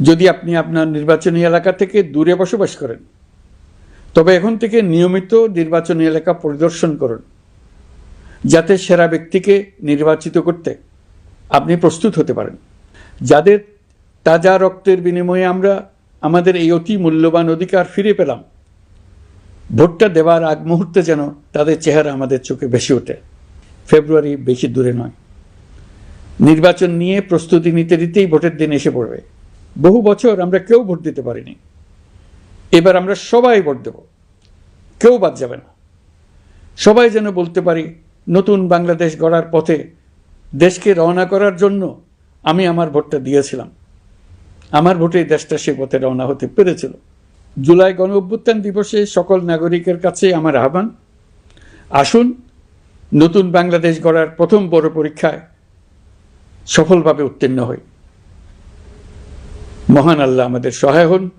যদি আপনি আপনার নির্বাচনী এলাকা থেকে দূরে বসবাস করেন, তবে এখন থেকে নিয়মিত নির্বাচনী এলাকা পরিদর্শন করুন, যাতে সেরা ব্যক্তিকে নির্বাচিত করতে আপনি প্রস্তুত হতে পারেন। যাদের তাজা রক্তের বিনিময়ে আমরা, আমাদের এই অতি মূল্যবান অধিকার ফিরে পেলাম, ভোটটা দেওয়ার আগ মুহূর্তে যেন তাদের চেহারা আমাদের চোখে ভেসে ওঠে। ফেব্রুয়ারি বেশি দূরে নয়। নির্বাচন নিয়ে প্রস্তুতি নিতে নিতেই ভোটের দিন এসে পড়বে। বহু বছর আমরা কেউ ভোট দিতে পারিনি। এবার আমরা সবাই ভোট দেব। কেউ বাদ যাবে না। সবাই যেন বলতে পারি, নতুন বাংলাদেশ গড়ার পথে দেশকে রওনা করার জন্য আমি আমার ভোটটা দিয়েছিলাম। আমার ভোটে দেশটা সে পথে রওনা হতে পেরেছিল। জুলাই গণ অভ্যুত্থান দিবসে সকল নাগরিকের কাছে আমার আহ্বান, আসুন নতুন বাংলাদেশ গড়ার প্রথম বড় পরীক্ষায় সফলভাবে উত্তীর্ণ হই। মহান আল্লাহ আমাদের সহায় হন।